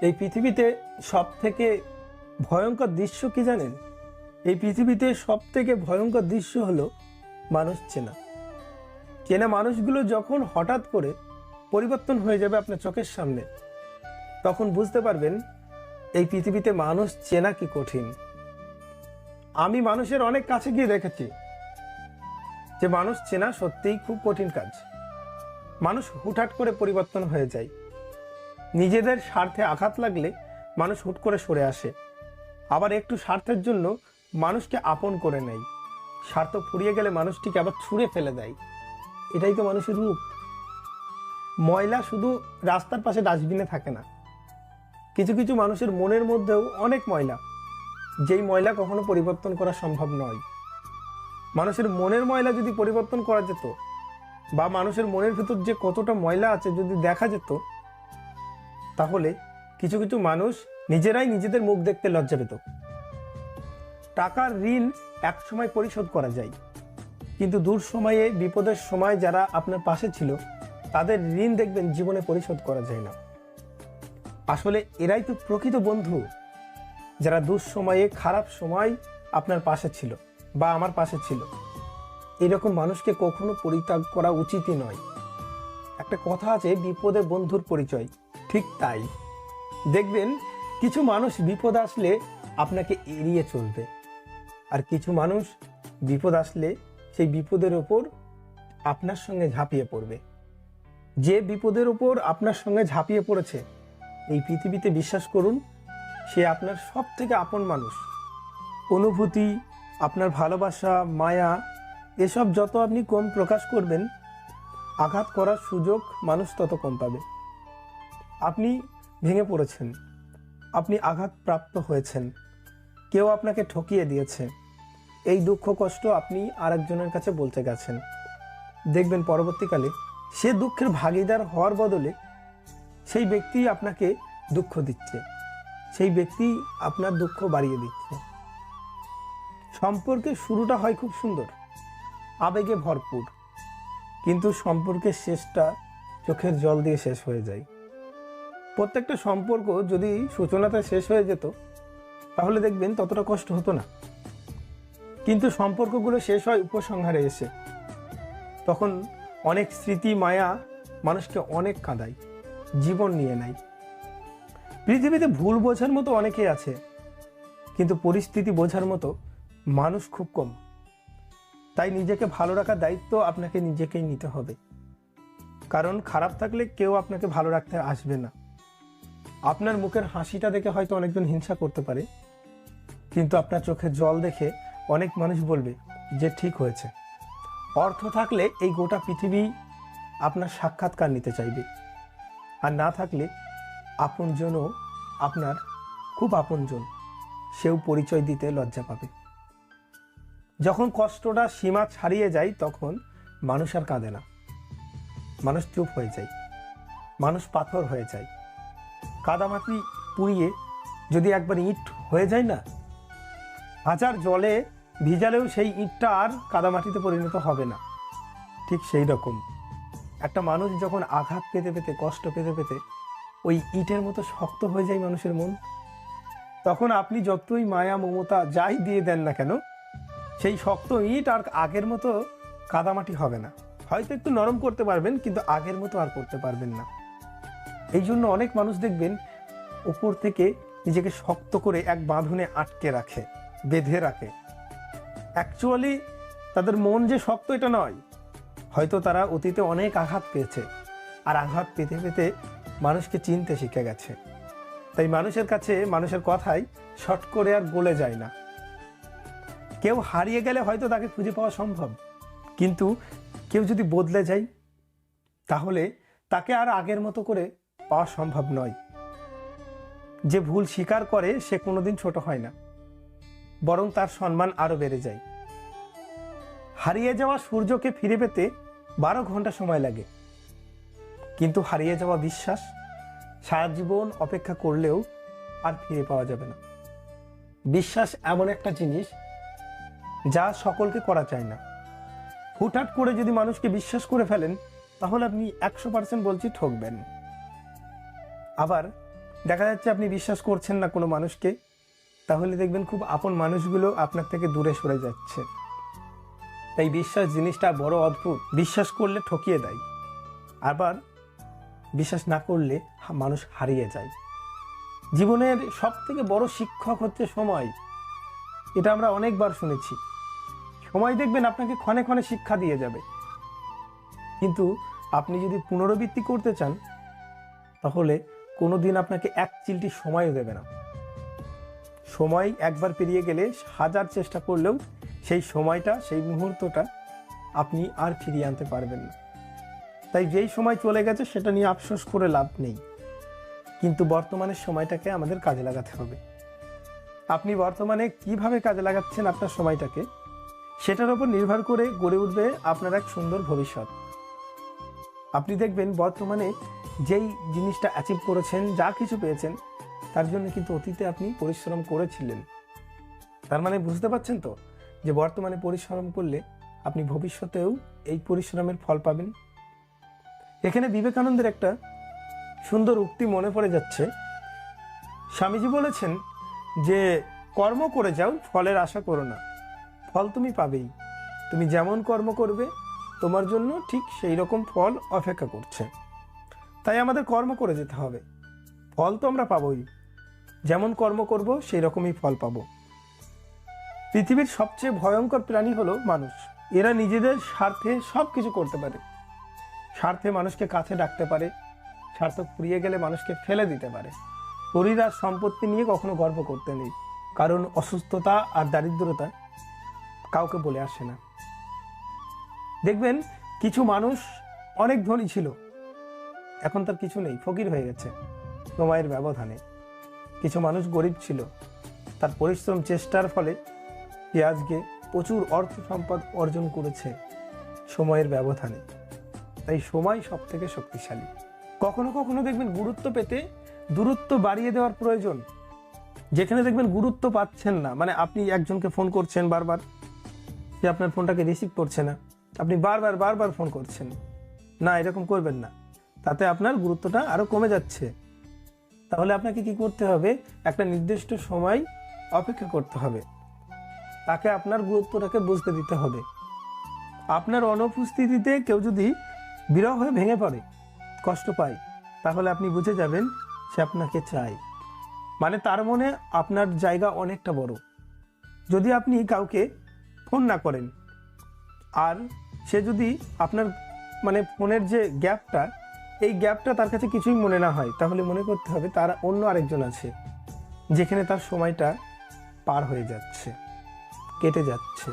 এই পৃথিবীতে সব থেকে ভয়ঙ্কর দৃশ্য কি জানেন? এই পৃথিবীতে সব থেকে ভয়ঙ্কর দৃশ্য হলো মানুষ চেনা। চেনা মানুষগুলো যখন হঠাৎ করে পরিবর্তন হয়ে যাবে আপনার চোখের সামনে, তখন বুঝতে পারবেন এই পৃথিবীতে মানুষ চেনা কি কঠিন। আমি মানুষের অনেক কাছে গিয়ে দেখেছি যে মানুষ চেনা সত্যিই খুব কঠিন কাজ। মানুষ হুটহাট করে পরিবর্তন হয়ে যায়। নিজেদের স্বার্থে আঘাত লাগলে মানুষ হুট করে সরে আসে। আবার একটু স্বার্থের জন্য মানুষকে আপন করে নেয়। স্বার্থ ফুরিয়ে গেলে মানুষটিকে আবার ছুঁড়ে ফেলে দেয়। এটাই তো মানুষের রূপ। ময়লা শুধু রাস্তার পাশে ডাস্টবিনে থাকে না। কিছু কিছু মানুষের মনের মধ্যেও অনেক ময়লা। যেই ময়লা কখনো পরিবর্তন করা সম্ভব নয়। মানুষের মনের ময়লা যদি পরিবর্তন করা যেত বা মানুষের মনের ভেতর যে কতটা ময়লা আছে যদি দেখা যেত তাহলে কিছু কিছু মানুষ নিজেরাই নিজেদের মুখ দেখতে লজ্জা পেত টাকার ঋণ এক সময় পরিশোধ করা যায়। কিন্তু দূর সময়ে, বিপদের সময় যারা আপনার পাশে ছিল, তাদের ঋণ দেখবেন জীবনে পরিশোধ করা যায় না। আসলে এরাই তো প্রকৃত বন্ধু। যারা দুঃসময়ে খারাপ সময় আপনার পাশে ছিল বা আমার পাশে ছিল। এরকম মানুষকে কখনো পরিত্যাগ করা উচিতই নয়। একটা কথা আছে, বিপদে বন্ধুর পরিচয়। ঠিক তাই। দেখবেন, কিছু মানুষ বিপদ আসলে আপনাকে এড়িয়ে চলবে। আর কিছু মানুষ বিপদ আসলে সেই বিপদের ওপর আপনার সঙ্গে ঝাঁপিয়ে পড়বে। যে বিপদের ওপর আপনার সঙ্গে ঝাঁপিয়ে পড়েছে, এই পৃথিবীতে বিশ্বাস করুন, সে আপনার সব থেকে আপন মানুষ। অনুভূতি, আপনার ভালোবাসা, মায়া, এসব যত আপনি কম প্রকাশ করবেন, আঘাত করার সুযোগ মানুষ তত কম পাবে। আপনি ভেঙে পড়েছেন। আপনি আঘাত প্রাপ্ত হয়েছেন। কেউ আপনাকে ঠকিয়ে দিয়েছে। এই দুঃখ কষ্ট আপনি আরেকজনের কাছে বলতে গেছেন। দেখবেন পরবর্তীকালে সে দুঃখের ভাগিদার হওয়ার বদলে সেই ব্যক্তি আপনাকে দুঃখ দিচ্ছে। সেই ব্যক্তি আপনার দুঃখ বাড়িয়ে দিচ্ছে। সম্পর্কের শুরুটা হয় খুব সুন্দর, আবেগে ভরপুর। কিন্তু সম্পর্কের শেষটা চোখের জল দিয়ে শেষ হয়ে যায়। প্রত্যেকটা সম্পর্ক যদি সূচনাতে শেষ হয়ে যেত, তাহলে দেখবেন ততটা কষ্ট হতো না। কিন্তু সম্পর্কগুলো শেষ হয় উপসংহারে এসে। তখন অনেক স্মৃতি, মায়া মানুষকে অনেক কাঁদায়, জীবন নিয়ে নেয়। পৃথিবীতে ভুল বোঝার মতো অনেকেই আছে, কিন্তু পরিস্থিতি বোঝার মতো মানুষ খুব কম। তাই নিজেকে ভালো রাখার দায়িত্ব আপনাকে নিজেকেই নিতে হবে। কারণ খারাপ থাকলে কেউ আপনাকে ভালো রাখতে আসবে না। আপনার মুখের হাসিটা দেখে হয়তো অনেকজন হিংসা করতে পারে, কিন্তু আপনার চোখে জল দেখে অনেক মানুষ বলবে যে ঠিক হয়েছে। অর্থ থাকলে এই গোটা পৃথিবী আপনার সাক্ষাৎকার নিতে চাইবে। আর না থাকলে আপনজনও আপনার খুব আপনজন, সেও পরিচয় দিতে লজ্জা পাবে। যখন কষ্টটা সীমা ছাড়িয়ে যায়, তখন মানুষ আর কাঁদে না। মানুষ চুপ হয়ে যায়। মানুষ পাথর হয়ে যায়। কাদামাটি পুড়িয়ে যদি একবার ইট হয়ে যায় না হাজার জলে ভিজালেও সেই ইটটা আর কাদামাটিতে পরিণত হবে না। ঠিক সেই রকম। একটা মানুষ যখন আঘাত পেতে পেতে, কষ্ট পেতে পেতে ওই ইটের মতো শক্ত হয়ে যায় মানুষের মন, তখন আপনি যতই মায়া, মমতা যাই দিয়ে দেন না কেন, সেই শক্ত ইট আর আগের মতো কাদামাটি হবে না। হয়তো একটু নরম করতে পারবেন, কিন্তু আগের মতো আর করতে পারবেন না। এই জন্য অনেক মানুষ দেখবেন উপর থেকে নিজেকে শক্ত করে এক বাঁধনে আটকে রাখে, বেঁধে রাখে। অ্যাকচুয়ালি তাদের মন যে শক্ত, এটা নয়। হয়তো তারা অতীতে অনেক আঘাত পেয়েছে, আর আঘাত পেতে পেতে মানুষকে চিনতে শিখে গেছে। তাই মানুষের কাছে মানুষের কথাই শর্ট করে আর গলে যায় না। কেউ হারিয়ে গেলে হয়তো তাকে খুঁজে পাওয়া সম্ভব, কিন্তু কেউ যদি বদলে যায়, তাহলে তাকে আর আগের মতো করে পাওয়া সম্ভব নয়। যে ভুল স্বীকার করে, সে কোনোদিন ছোট হয় না। বরং তার সম্মান আরও বেড়ে যায়। হারিয়ে যাওয়া সূর্যকে ফিরে পেতে বারো ঘণ্টা সময় লাগে। কিন্তু হারিয়ে যাওয়া বিশ্বাস, সারা জীবন অপেক্ষা করলেও আর ফিরে পাওয়া যাবে না। বিশ্বাস এমন একটা জিনিস যা সকলকে করা চায় না। হুটহাট করে যদি মানুষকে বিশ্বাস করে ফেলেন, তাহলে আপনি একশো পার্সেন্ট বলছি ঠকবেন আবার দেখা যাচ্ছে আপনি বিশ্বাস করছেন না কোনো মানুষকে, তাহলে দেখবেন খুব আপন মানুষগুলো আপনার থেকে দূরে সরে যাচ্ছে। তাই বিশ্বাস জিনিসটা বড় অদ্ভুত। বিশ্বাস করলে ঠকিয়ে দেয়। আবার বিশ্বাস না করলে মানুষ হারিয়ে যায়। জীবনের সব থেকে বড় শিক্ষক হচ্ছে সময়। এটা আমরা অনেকবার শুনেছি। সময় দেখবেন আপনাকে ক্ষণে ক্ষণে শিক্ষা দিয়ে যাবে। কিন্তু আপনি যদি পুনরাবৃত্তি করতে চান, তাহলে কোনো দিন আপনাকে এক চিলটি সময়ও দেবে না। সময় একবার পেরিয়ে গেলে হাজার চেষ্টা করলেও সেই সময়টা, সেই মুহূর্তটা আপনি আর ফিরিয়ে আনতে পারবেন না। তাই যেই সময় চলে গেছে সেটা নিয়ে আফসোস করে লাভ নেই। কিন্তু বর্তমানের সময়টাকে আমাদের কাজে লাগাতে হবে। আপনি বর্তমানে কীভাবে কাজে লাগাচ্ছেন আপনার সময়টাকে, সেটার উপর নির্ভর করে গড়ে উঠবে আপনার এক সুন্দর ভবিষ্যৎ। আপনি দেখবেন বর্তমানে যেই জিনিসটা অ্যাচিভ করেছেন, যা কিছু পেয়েছেন, তার জন্য কিন্তু অতীতে আপনি পরিশ্রম করেছিলেন। তার মানে বুঝতে পারছেন তো? যে বর্তমানে পরিশ্রম করলে আপনি ভবিষ্যতেও এই পরিশ্রমের ফল পাবেন। এখানে বিবেকানন্দের একটা সুন্দর উক্তি মনে পড়ে যাচ্ছে। স্বামীজি বলেছেন যে, কর্ম করে যাও, ফলের আশা করো না। ফল তুমি পাবেই। তুমি যেমন কর্ম করবে, তোমার জন্য ঠিক সেই রকম ফল অপেক্ষা করছে। তাই আমাদের কর্ম করে যেতে হবে। ফল তো আমরা পাবোই। যেমন কর্ম করব, সেই রকমই ফল পাবো। পৃথিবীর সবচেয়ে ভয়ঙ্কর প্রাণী হলো মানুষ। এরা নিজেদের স্বার্থে সব কিছু করতে পারে। স্বার্থে মানুষকে কাছে ডাকতে পারে। স্বার্থ ফুরিয়ে গেলে মানুষকে ফেলে দিতে পারে। শরীর আর সম্পত্তি নিয়ে কখনো গর্ব করতে নেই। কারণ অসুস্থতা আর দারিদ্রতা কাউকে বলে আসে না। দেখবেন, কিছু মানুষ অনেক ধনী ছিল। এখন তার কিছু নেই, ফকির হয়ে গেছে। সময়ের ব্যবধানে। কিছু মানুষ গরিব ছিল। তার পরিশ্রম চেষ্টার ফলে সে আজকে প্রচুর অর্থ সম্পদ অর্জন করেছে সময়ের ব্যবধানে। তাই সময় সব থেকে শক্তিশালী। কখনো কখনো দেখবেন গুরুত্ব পেতে দূরত্ব বাড়িয়ে দেওয়ার প্রয়োজন। যেখানে দেখবেন গুরুত্ব পাচ্ছেন না মানে আপনি একজনকে ফোন করছেন বারবার, সে আপনার ফোনটাকে রিসিভ করছে না। আপনি বারবার বারবার ফোন করছেন। না, এরকম করবেন না। তাতে আপনার গুরুত্বটা আরও কমে যাচ্ছে। তাহলে আপনাকে কি করতে হবে? একটা নির্দিষ্ট সময় অপেক্ষা করতে হবে। তাকে আপনার গুরুত্বটাকে বুঝতে দিতে হবে। আপনার অনুপস্থিতিতে কেউ যদি বিরহ হয়ে ভেঙে পড়ে, কষ্ট পায়, তাহলে আপনি বুঝে যাবেন সে আপনাকে চায়। মানে তার মনে আপনার জায়গা অনেকটা বড়। যদি আপনি কাউকে ফোন না করেন, আর সে যদি আপনার মানে ফোনের যে গ্যাপটা এই গ্যাপটা তার কাছে কিছুই মনে না হয়। তাহলে মনে করতে হবে তার অন্য আরেকজন আছে, যেখানে তার সময়টা পার হয়ে যাচ্ছে, কেটে যাচ্ছে।